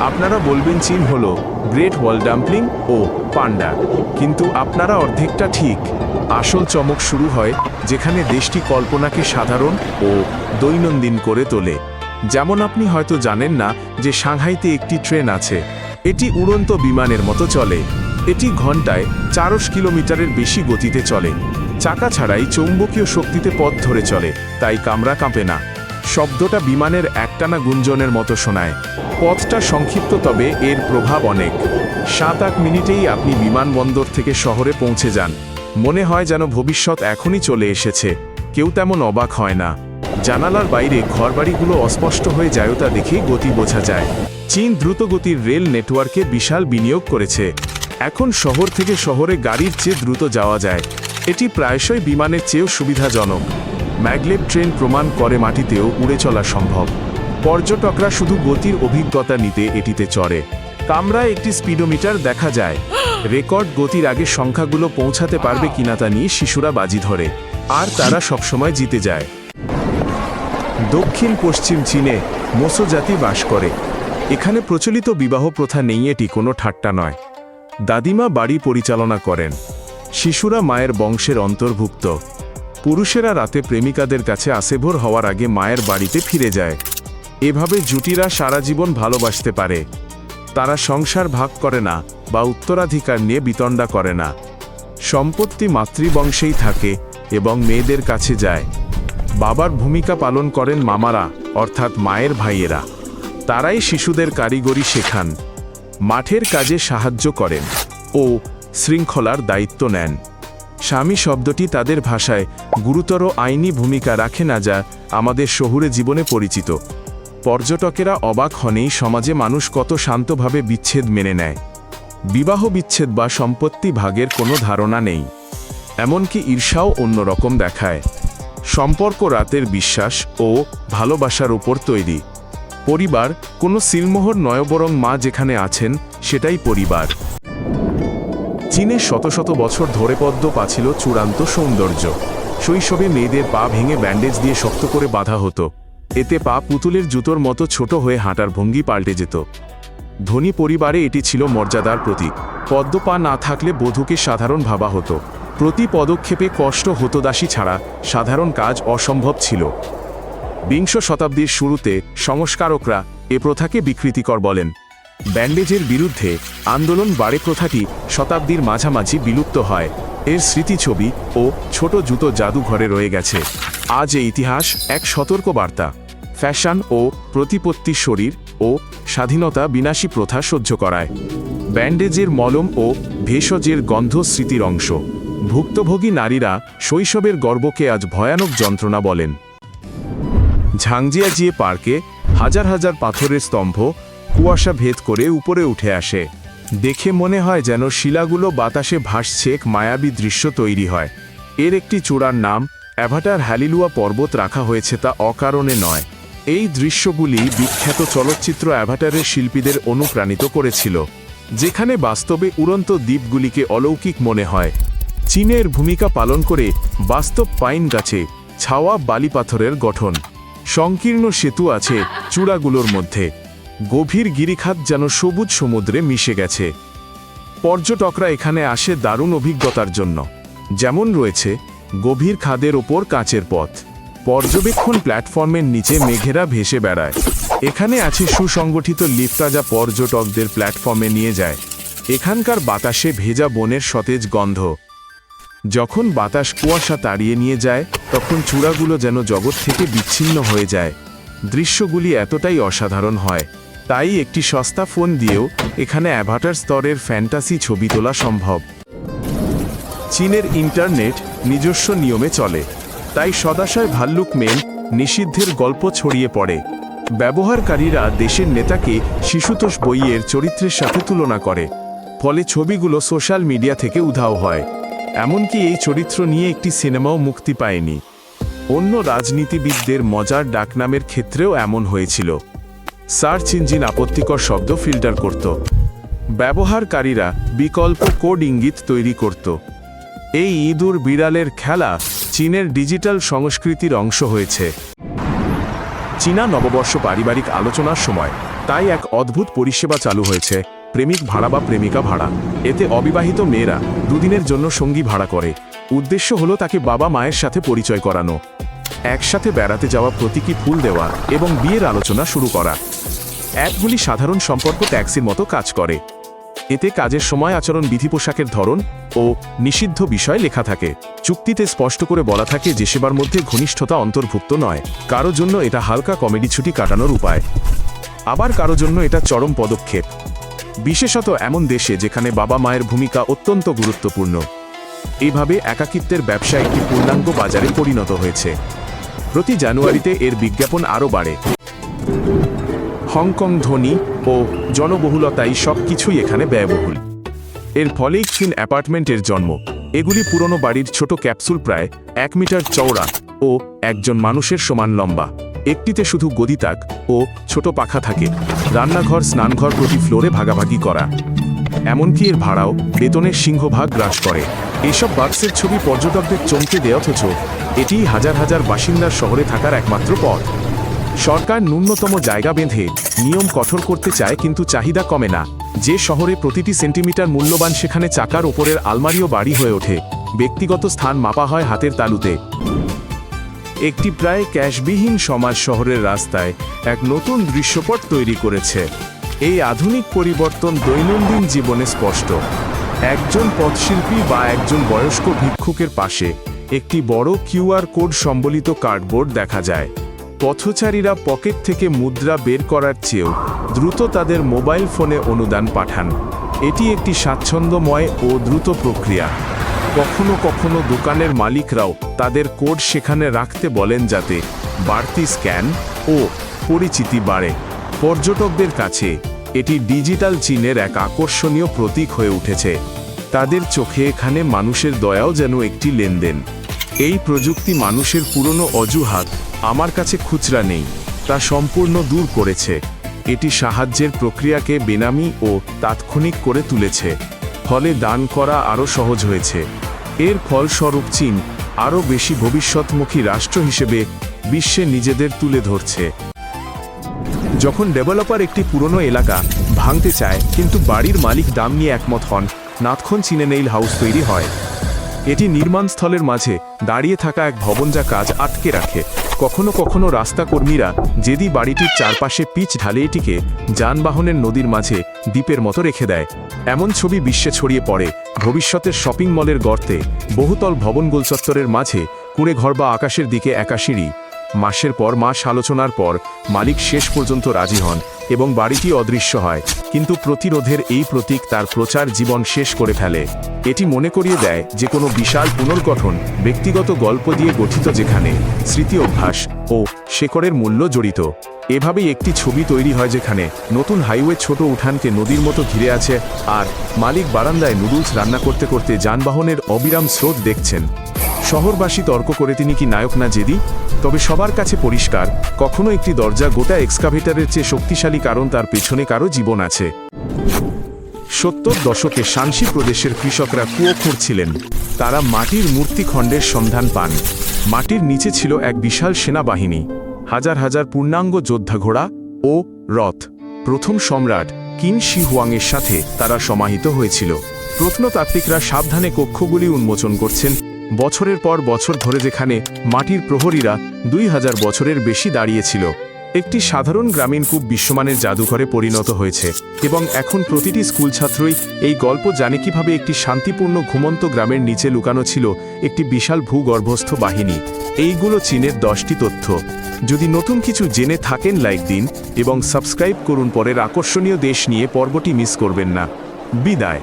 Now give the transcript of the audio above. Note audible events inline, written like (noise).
আপনারা বলবেন চীন হলো গ্রেট ওয়াল ডাম্পলিং ও পান্ডা। কিন্তু আপনারা অর্ধেকটা ঠিক। আসল চমক শুরু হয় যেখানে দেশটি কল্পনাকে সাধারণ ও দৈনন্দিন করে তোলে। যেমন আপনি হয়তো জানেন না যে সাংহাইতে একটি ট্রেন আছে। এটি উড়ন্ত বিমানের মতো চলে। এটি ঘন্টায় চারশ কিলোমিটারের বেশি গতিতে চলে। চাকা ছাড়াই চৌম্বকীয় শক্তিতে পথ ধরে চলে, তাই কামরা কাঁপে না। শব্দটা বিমানের একটানা গুঞ্জনের মতো শোনায়। পথটা সংক্ষিপ্ত, তবে এর প্রভাব অনেক। সাত আট মিনিটেই আপনি বিমানবন্দর থেকে শহরে পৌঁছে যান। মনে হয় যেন ভবিষ্যৎ এখনই চলে এসেছে। কেউ তেমন অবাক হয় না। জানালার বাইরে ঘরবাড়িগুলো অস্পষ্ট হয়ে যায় তা দেখেই গতি বোঝা যায়। চীন দ্রুতগতির রেল নেটওয়ার্কে বিশাল বিনিয়োগ করেছে। এখন শহর থেকে শহরে গাড়ির চেয়ে দ্রুত যাওয়া যায়। এটি প্রায়শই বিমানের চেয়েও সুবিধাজনক। ম্যাগলেব ট্রেন প্রমাণ করে মাটিতেও উড়ে চলা সম্ভব। পর্যটকরা শুধু গতির অভিজ্ঞতা নিতে এটিতে চড়ে। কামরায় একটি স্পিডোমিটার দেখা যায়। (gasps) রেকর্ড গতির আগে সংখ্যাগুলো পৌঁছাতে পারবে কিনা তা নিয়ে শিশুরা বাজি ধরে। আর তারা (laughs) সবসময় জিতে যায়। দক্ষিণ পশ্চিম চীনে মোসো জাতি বাস করে। এখানে প্রচলিত বিবাহ প্রথা নেই এটি কোনো ঠাট্টা নয়। দাদিমা বাড়ি পরিচালনা করেন। শিশুরা মায়ের বংশের অন্তর্ভুক্ত। পুরুষেরা রাতে প্রেমিকাদের কাছে আসেভোর হওয়ার আগে মায়ের বাড়িতে ফিরে যায়। এভাবে জুটিরা সারা জীবন ভালোবাসতে পারে। তারা সংসার ভাগ করে না বা উত্তরাধিকার নিয়ে বিতণ্ডা করে না। সম্পত্তি মাতৃবংশেই থাকে এবং মেয়েদের কাছে যায়। বাবার ভূমিকা পালন করেন মামারা, অর্থাৎ মায়ের ভাইয়েরা। তারাই শিশুদের কারিগরি শেখান। মাঠের কাজে সাহায্য করেন ও শৃঙ্খলার দায়িত্ব নেন। স্বামী শব্দটি তাদের ভাষায় গুরুতর আইনি ভূমিকা রাখে না যা আমাদের শহুরে জীবনে পরিচিত। পর্যটকেরা অবাক হনেই সমাজে মানুষ কত শান্তভাবে বিচ্ছেদ মেনে নেয়। বিবাহ বিচ্ছেদ বা সম্পত্তি ভাগের কোনো ধারণা নেই। এমনকি ঈর্ষাও অন্যরকম দেখায়। সম্পর্ক রাতের বিশ্বাস ও ভালোবাসার উপর তৈরি। পরিবার, কোনো সিলমোহর নয় বরং মা যেখানে আছেন, সেটাই পরিবার। চীনে শত শত বছর ধরে পদ্ম পাছিল চূড়ান্ত সৌন্দর্য। শৈশবে মেয়েদের পা ভেঙে ব্যান্ডেজ দিয়ে শক্ত করে বাঁধা হতো। এতে পা পুতুলের জুতোর মতো ছোট হয়ে হাঁটার ভঙ্গি পাল্টে যেত। ধনী পরিবারে এটি ছিল মর্যাদার প্রতীক। পদ্ম পা না থাকলে বধূকে সাধারণ ভাবা হতো। প্রতি পদক্ষেপে কষ্ট হতো দাসী ছাড়া সাধারণ কাজ অসম্ভব ছিল। বিংশ শতাব্দীর শুরুতে সংস্কারকরা এ প্রথাকে বিকৃতিকর বলেন। ব্যান্ডেজের বিরুদ্ধে আন্দোলন বাড়ে প্রথাটি শতাব্দীর মাঝামাঝি বিলুপ্ত হয়। এর স্মৃতিছবি ও ছোট জুতো জাদুঘরে রয়ে গেছে। আজ এই ইতিহাস এক সতর্ক বার্তা ফ্যাশন ও প্রতিপত্তি শরীর ও স্বাধীনতা বিনাশী প্রথা সহ্য করায়। ব্যান্ডেজের মলম ও ভেষজের গন্ধ স্মৃতির অংশ। ভুক্তভোগী নারীরা শৈশবের গর্বকে আজ ভয়ানক যন্ত্রণা বলেন। ঝাংজিয়াজিয়ে পার্কে হাজার হাজার পাথরের স্তম্ভ কুয়াশা ভেদ করে উপরে উঠে আসে। দেখে মনে হয় যেন শিলাগুলো বাতাসে ভাসছে এক মায়াবী দৃশ্য তৈরি হয়। এর একটি চূড়ার নাম অ্যাভাটার হ্যালিলুয়া পর্বত রাখা হয়েছে তা অকারণে নয়। এই দৃশ্যগুলি বিখ্যাত চলচ্চিত্র অ্যাভাটারের শিল্পীদের অনুপ্রাণিত করেছিল, যেখানে বাস্তবে উড়ন্ত দ্বীপগুলিকে অলৌকিক মনে হয়। চীনের ভূমিকা পালন করে বাস্তব পাইন গাছে ছাওয়া বালিপাথরের গঠন। সংকীর্ণ সেতু আছে চূড়াগুলোর মধ্যে। গভীর গিরিখাত যেন সবুজ সমুদ্রে মিশে গেছে। পর্যটকরা এখানে আসে দারুণ অভিজ্ঞতার জন্য। যেমন রয়েছে গভীর খাদের ওপর কাঁচের পথ। পর্যবেক্ষণ প্ল্যাটফর্মের নিচে মেঘেরা ভেসে বেড়ায়। এখানে আছে সুসংগঠিত লিফটা যা পর্যটকদের প্ল্যাটফর্মে নিয়ে যায়। এখানকার বাতাসে ভেজা বনের সতেজ গন্ধ। যখন বাতাস কুয়াশা তাড়িয়ে নিয়ে যায়, তখন চূড়াগুলো যেন জগৎ থেকে বিচ্ছিন্ন হয়ে যায়। দৃশ্যগুলি এতটাই অসাধারণ হয়। তাই একটি সস্তা ফোন দিয়েও এখানে অ্যাভাটার স্তরের ফ্যান্টাসি ছবি তোলা সম্ভব। চীনের ইন্টারনেট নিজস্ব নিয়মে চলে। তাই সদাশয় ভাল্লুক মেল নিষিদ্ধের গল্প ছড়িয়ে পড়ে। ব্যবহারকারীরা দেশের নেতাকে শিশুতোষ বইয়ের চরিত্রের সাথে তুলনা করে। ফলে ছবিগুলো সোশ্যাল মিডিয়া থেকে উধাও হয়। এমনকি এই চরিত্র নিয়ে একটি সিনেমাও মুক্তি পায়নি। অন্য রাজনীতিবিদদের মজার ডাকনামের ক্ষেত্রেও এমন হয়েছিল। সার্চ ইঞ্জিন আপত্তিকর শব্দ ফিল্টার করত। ব্যবহারকারীরা বিকল্প কোড ইঙ্গিত তৈরি করত। এই ইঁদুর বিড়ালের খেলা চীনের ডিজিটাল সংস্কৃতির অংশ হয়েছে। চীনা নববর্ষ পারিবারিক আলোচনার সময় তাই এক অদ্ভুত পরিষেবা চালু হয়েছে, প্রেমিক ভাড়া বা প্রেমিকা ভাড়া। এতে অবিবাহিত মেয়েরা দুদিনের জন্য সঙ্গী ভাড়া করে। উদ্দেশ্য হলো তাকে বাবা মায়ের সাথে পরিচয় করানো, একসাথে বেড়াতে যাওয়া প্রতীকী ফুল দেওয়া এবং বিয়ের আলোচনা শুরু করা। অ্যাপগুলি সাধারণ সম্পর্ক ট্যাক্সির মতো কাজ করে। এতে কাজের সময় আচরণ বিধি পোশাকের ধরন ও নিষিদ্ধ বিষয় লেখা থাকে। চুক্তিতে স্পষ্ট করে বলা থাকে যে সেবার মধ্যে ঘনিষ্ঠতা অন্তর্ভুক্ত নয়। কারও জন্য এটা হালকা কমেডি ছুটি কাটানোর উপায়। আবার কারও জন্য এটা চরম পদক্ষেপ। বিশেষত এমন দেশে যেখানে বাবা মায়ের ভূমিকা অত্যন্ত গুরুত্বপূর্ণ। এইভাবে একাকিত্বের ব্যবসা একটি পূর্ণাঙ্গ বাজারে পরিণত হয়েছে। প্রতি জানুয়ারিতে এর বিজ্ঞাপন আরও বাড়ে। হংকং ধনী ও জনবহুলতাই সব কিছুই এখানে ব্যয়বহুল। এর ফলেই ক্ষীণ অ্যাপার্টমেন্টের জন্ম। এগুলি পুরনো বাড়ির ছোট ক্যাপসুল প্রায় এক মিটার চওড়া ও একজন মানুষের সমান লম্বা। একটিতে শুধু গদিতাক ও ছোট পাখা থাকে। রান্নাঘর, স্নানঘর প্রতি ফ্লোরে ভাগাভাগি করা। এমনকি এর ভাড়াও বেতনের সিংহভাগ গ্রাস করে। এসব বাক্সের ছবি পর্যটকদের চমকে দেয় অথচ এটিই হাজার হাজার বাসিন্দার শহরে থাকার একমাত্র পথ। সরকার ন্যূনতম জায়গা বেঁধে নিয়ম কঠোর করতে চায় কিন্তু চাহিদা কমে না। যে শহরে প্রতিটি সেন্টিমিটার মূল্যবান সেখানে চাকার ওপরের আলমারিও বাড়ি হয়ে ওঠে। ব্যক্তিগত স্থান মাপা হয় হাতের তালুতে। একটি প্রায় ক্যাশবিহীন সমাজ শহরের রাস্তায় এক নতুন দৃশ্যপট তৈরি করেছে। এই আধুনিক পরিবর্তন দৈনন্দিন জীবনে স্পষ্ট। একজন পথশিল্পী বা একজন বয়স্ক ভিক্ষুকের পাশে একটি বড় কিউআর কোড সম্বলিত কার্ডবোর্ড দেখা যায়। পথচারীরা পকেট থেকে মুদ্রা বের করার চেয়েও দ্রুত তাদের মোবাইল ফোনে অনুদান পাঠান। এটি একটি স্বাচ্ছন্দ্যময় ও দ্রুত প্রক্রিয়া। কখনো কখনো দোকানের মালিকরাও তাদের কোড সেখানে রাখতে বলেন যাতে বাড়তি স্ক্যান ও পরিচিতি বাড়ে। পর্যটকদের কাছে এটি ডিজিটাল চীনের এক আকর্ষণীয় প্রতীক হয়ে উঠেছে। তাদের চোখে এখানে মানুষের দয়াও যেন একটি লেনদেন। এই প্রযুক্তি মানুষের পুরনো অজুহাত আমার কাছে খুচরা নেই, তা সম্পূর্ণ দূর করেছে। এটি সাহায্যের প্রক্রিয়াকে বেনামি ও তাৎক্ষণিক করে তুলেছে, ফলে দান করা আরও সহজ হয়েছে। এর ফলস্বরূপ চীন আরও বেশি ভবিষ্যৎমুখী রাষ্ট্র হিসেবে বিশ্বে নিজেদের তুলে ধরছে। যখন ডেভেলপার একটি পুরনো এলাকা ভাঙতে চায়, কিন্তু বাড়ির মালিক দাম নিয়ে একমত হন নাতক্ষণ চীনে নেইল হাউস তৈরি হয়। এটি নির্মাণস্থলের মাঝে দাঁড়িয়ে থাকা এক ভবন যা কাজ আটকে রাখে। কখনো কখনো রাস্তা কর্মীরা যেদি বাড়িটির চারপাশে পিচ ঢালে এটিকে যানবাহনের নদীর মাঝে দ্বীপের মতো রেখে দেয়। এমন ছবি বিশ্বে ছড়িয়ে পড়ে। ভবিষ্যতের শপিং মলের গর্তে বহুতল ভবন গোলচত্বরের মাঝে কুড়ে ঘর বা আকাশের দিকে একা সিঁড়ি। মাসের পর মাস, আলোচনার পর মালিক শেষ পর্যন্ত রাজি হন। এবং বাড়িটি অদৃশ্য হয়, কিন্তু প্রতিরোধের এই প্রতীক তার প্রচার জীবন শেষ করে ফেলে। এটি মনে করিয়ে দেয় যে কোনো বিশাল পুনর্গঠন, ব্যক্তিগত গল্প দিয়ে গঠিত যেখানে স্মৃতি অভ্যাস ও শেকড়ের মূল্য জড়িত। এভাবেই একটি ছবি তৈরি হয় যেখানে নতুন হাইওয়ে ছোট উঠানকে নদীর মতো ঘিরে আছে আর মালিক বারান্দায় নুডলস রান্না করতে করতে যানবাহনের অবিরাম স্রোত দেখছেন। শহরবাসী তর্ক করে তিনি কি নায়ক না জেদি? তবে সবার কাছে পরিষ্কার, কখনো একটি দরজা গোটা এক্সকাভেটারের চেয়ে শক্তিশালী কারণ তার পেছনে কারও জীবন আছে। সত্তর দশকে শানসি প্রদেশের কৃষকরা কুয়ো খুঁড়ছিলেন তারা মাটির মূর্তিখণ্ডের সন্ধান পান। মাটির নিচে ছিল এক বিশাল সেনাবাহিনী। হাজার হাজার পূর্ণাঙ্গ যোদ্ধা ঘোড়া ও রথ। প্রথম সম্রাট কিন শি হুয়াংয়ের সাথে তারা সমাহিত হয়েছিল। প্রত্নতাত্ত্বিকরা সাবধানে কক্ষগুলি উন্মোচন করছেন বছরের পর বছর ধরে যেখানে মাটির প্রহরীরা দুই হাজার বছরের বেশি দাঁড়িয়েছিল, একটি সাধারণ গ্রামীণ কূপ বিশ্বমানের জাদুঘরে পরিণত হয়েছে এবং এখন প্রতিটি স্কুল ছাত্রই এই গল্প জানে কীভাবে একটি শান্তিপূর্ণ ঘুমন্ত গ্রামের নিচে লুকানো ছিল একটি বিশাল ভূগর্ভস্থ বাহিনী। এইগুলো চীনের দশটি তথ্য। যদি নতুন কিছু জেনে থাকেন, লাইক দিন এবং সাবস্ক্রাইব করুন। পরের আকর্ষণীয় দেশ নিয়ে পর্বটি মিস করবেন না। বিদায়।